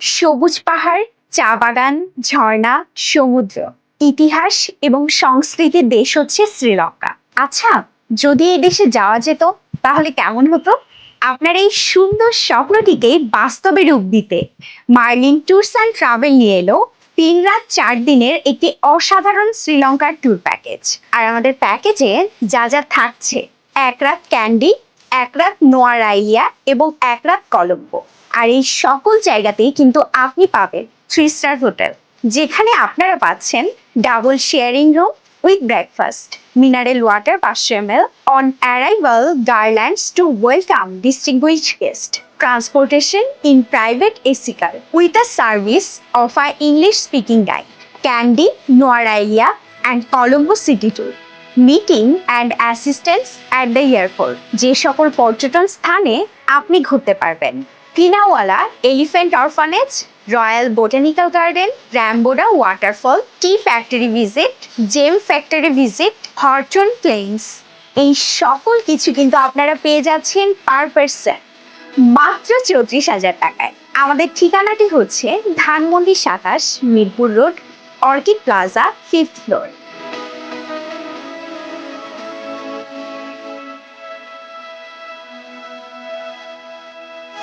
সবুজ পাহাড়, চা বাগান, ঝর্ণা, সমুদ্র। ইতিহাস এবং সংস্কৃতির দেশ হচ্ছে শ্রীলঙ্কা। আচ্ছা যদি এই দেশে যাওয়া যেত, তাহলে কেমন হতো? আপনার এই সুন্দর স্বপ্নটিকে বাস্তবে রূপ দিতে মার্লিন ট্যুরস অ্যান্ড ট্রাভেল নিয়ে এলো তিন রাত চার দিনের একটি অসাধারণ শ্রীলঙ্কার ট্যুর প্যাকেজ। আর আমাদের প্যাকেজে যা যা থাকছে, এক রাত ক্যান্ডি এক রাত নোয়ারাইলিয়া এবং এক রাত কলম্বো। আর এই সকল জায়গাতেই কিন্তু আপনি পাবেন থ্রি স্টার হোটেল যেখানে আপনারা পাচ্ছেন double sharing room with breakfast mineral water পাঁচশো M L on arrival garlands to welcome distinguish guest transportation in private AC car with a service of a English speaking guide candy নোয়ারাইলিয়া and Colombo city tour meeting and assistance at the airport যে সকল পর্যটন স্থানে আপনি ঘুরতে পারবেন। Pinnawala elephant orphanage royal botanical garden Ramboda waterfall tea factory visit gem factory visit হরচন planes এই সকল কিছু কিন্তু আপনারা পেয়ে যাচ্ছেন পার পার্সন মাত্র চৌত্রিশ হাজার টাকায়। আমাদের ঠিকানাটি হচ্ছে ধানমন্ডি সাতাশ, Mirpur road, Orchid Plaza fifth floor